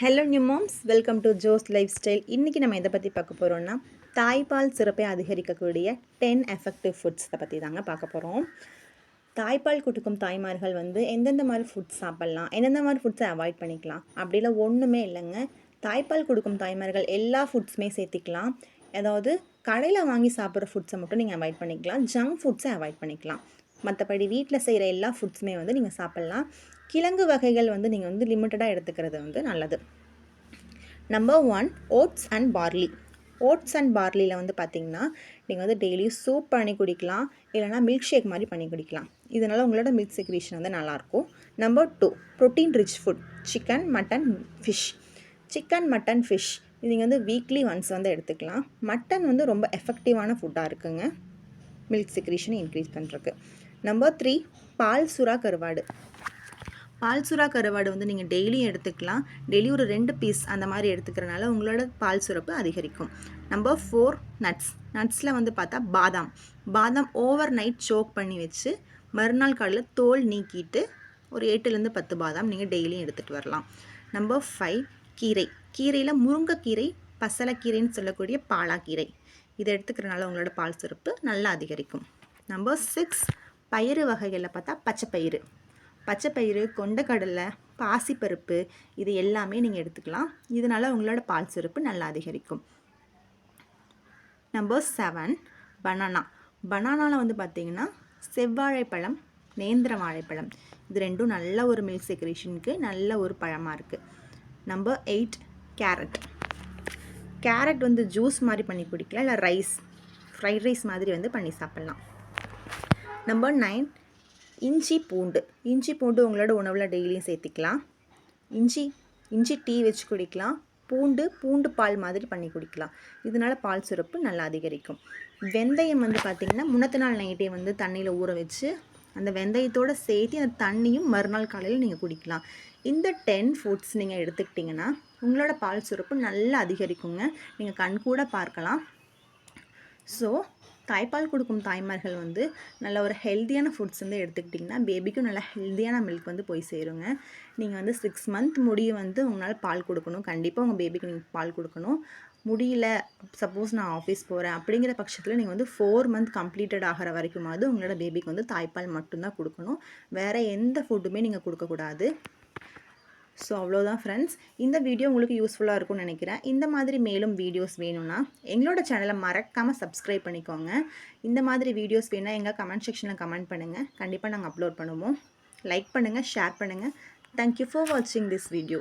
Hello new moms welcome to Jo's life style இன்றைக்கி நம்ம எதை பற்றி பார்க்க போகிறோம்னா தாய்ப்பால் சிறப்பை அதிகரிக்கக்கூடிய டென் எஃபெக்டிவ் ஃபுட்ஸை பற்றி தாங்க பார்க்க போகிறோம் தாய்ப்பால் கொடுக்கும் தாய்மார்கள் வந்து எந்தெந்த மாதிரி ஃபுட்ஸ் சாப்பிட்லாம் எந்தெந்த மாதிரி ஃபுட்ஸை அவாய்ட் பண்ணிக்கலாம் அப்படிலாம் ஒன்றுமே இல்லைங்க. தாய்ப்பால் கொடுக்கும் தாய்மார்கள் எல்லா ஃபுட்ஸுமே சேர்த்திக்கலாம். அதாவது கடையில் வாங்கி சாப்பிட்ற ஃபுட்ஸை மட்டும் நீங்கள் அவாய்ட் பண்ணிக்கலாம். ஜங்க் ஃபுட்ஸை அவாய்ட் பண்ணிக்கலாம். மற்றபடி வீட்டில் செய்கிற எல்லா ஃபுட்ஸுமே வந்து நீங்கள் சாப்பிட்லாம். கிழங்கு வகைகள் வந்து நீங்கள் வந்து லிமிட்டடாக எடுத்துக்கிறது வந்து நல்லது. Number one oats and barley oats and பார்லியில் வந்து பார்த்திங்கன்னா நீங்கள் வந்து டெய்லி சூப் பண்ணி குடிக்கலாம் இல்லைனா மில்க் ஷேக் மாதிரி பண்ணி குடிக்கலாம். இதனால் உங்களோட மில்க் செக்ரேஷன் வந்து நல்லாயிருக்கும். Number two protein rich food chicken mutton fish chicken mutton fish இது நீங்கள் வந்து வீக்லி ஒன்ஸ் வந்து எடுத்துக்கலாம். மட்டன் வந்து ரொம்ப எஃபெக்டிவான ஃபுட்டாக இருக்குங்க. மில்க் செக்ரேஷனை இன்க்ரீஸ் பண்ணுறதுக்கு நம்பர் த்ரீ பால் சுறா கருவாடு. பால் சுறா கருவாடு வந்து நீங்கள் டெய்லியும் எடுத்துக்கலாம். டெய்லி ஒரு ரெண்டு பீஸ் அந்த மாதிரி எடுத்துக்கிறனால உங்களோட பால் சுரப்பு அதிகரிக்கும். நம்பர் ஃபோர் நட்ஸ் நட்ஸில் வந்து பார்த்தா பாதாம். பாதாம் ஓவர் நைட் சோக் பண்ணி வச்சு மறுநாள் காலையில் தோல் நீக்கிட்டு ஒரு எட்டுலேருந்து பத்து பாதாம் நீங்கள் டெய்லியும் எடுத்துகிட்டு வரலாம். நம்பர் ஃபைவ் கீரை. கீரையில் முருங்கைக்கீரை பசலக்கீரைன்னு சொல்லக்கூடிய பாலாக்கீரை. இதை எடுத்துக்கிறனால உங்களோட பால் சுரப்பு நல்லா அதிகரிக்கும். நம்பர் சிக்ஸ் பயிறு வகைகளில் பார்த்தா பச்சை பயிறு பச்சைப்பயிறு கொண்டக்கடலை பாசிப்பருப்பு இது எல்லாமே நீங்கள் எடுத்துக்கலாம். இதனால் உங்களோட பால் சுரப்பு நல்லா அதிகரிக்கும். நம்பர் செவன் பனானா பனானாவில் வந்து பார்த்திங்கன்னா செவ்வாழைப்பழம் நேந்திர வாழைப்பழம். இது ரெண்டும் நல்ல ஒரு மில்க் செக்ரேஷனுக்கு நல்ல ஒரு பழமாக இருக்குது நம்பர் எயிட் கேரட் கேரட் வந்து ஜூஸ் மாதிரி பண்ணி குடிக்கலாம். இல்லை ரைஸ் ஃப்ரைட் ரைஸ் மாதிரி வந்து பண்ணி சாப்பிட்லாம். நம்பர் நைன் இஞ்சி பூண்டு. இஞ்சி பூண்டு உங்களோட உணவில் டெய்லியும் சேர்த்திக்கலாம். இஞ்சி இஞ்சி டீ வச்சு குடிக்கலாம். பூண்டு பூண்டு பால் மாதிரி பண்ணி குடிக்கலாம். இதனால் பால் சுரப்பு நல்லா அதிகரிக்கும். வெந்தயம் வந்து பார்த்திங்கன்னா முன்னத்து நாள் நைட்டே வந்து தண்ணியில் ஊற வச்சு அந்த வெந்தயத்தோடு சேர்த்து அந்த தண்ணியும் மறுநாள் காலையில் நீங்கள் குடிக்கலாம். இந்த டென் ஃபுட்ஸ் நீங்கள் எடுத்துக்கிட்டிங்கன்னா உங்களோட பால் சுரப்பு நல்லா அதிகரிக்குங்க. நீங்கள் கண் கூட பார்க்கலாம். ஸோ தாய்ப்பால் கொடுக்கும் தாய்மார்கள் வந்து நல்ல ஒரு ஹெல்த்தியான ஃபுட்ஸ் வந்து எடுத்துக்கிட்டிங்கன்னா பேபிக்கும் நல்ல ஹெல்த்தியான மில்க் வந்து போய் சேருங்க. நீங்கள் வந்து சிக்ஸ் மந்த் முடிய வந்து உங்களால் பால் கொடுக்கணும். கண்டிப்பாக உங்கள் பேபிக்கு நீங்கள் பால் கொடுக்கணும். முடியல சப்போஸ் நான் ஆஃபீஸ் போகிறேன் அப்படிங்கிற பட்சத்தில் நீங்கள் வந்து ஃபோர் மந்த் கம்ப்ளீட்டட் ஆகிற வரைக்குமாவது உங்களோட பேபிக்கு வந்து தாய்ப்பால் மட்டும்தான் கொடுக்கணும். வேறு எந்த ஃபுட்டுமே நீங்கள் கொடுக்கக்கூடாது. ஸோ அவ்வளோதான் ஃப்ரெண்ட்ஸ் இந்த வீடியோ உங்களுக்கு யூஸ்ஃபுல்லாக இருக்கும்னு நினைக்கிறேன். இந்த மாதிரி மேலும் வீடியோஸ் வேணும்னா எங்களோட சேனலை மறக்காமல் சப்ஸ்கிரைப் பண்ணிக்கோங்க. இந்த மாதிரி வீடியோஸ் வேணால் எங்கள் கமெண்ட் செக்ஷனில் கமெண்ட் பண்ணுங்கள் கண்டிப்பாக நாங்கள் அப்லோட் பண்ணுவோம். லைக் பண்ணுங்கள் ஷேர் பண்ணுங்கள் தேங்க்யூ ஃபார் வாட்சிங் திஸ் வீடியோ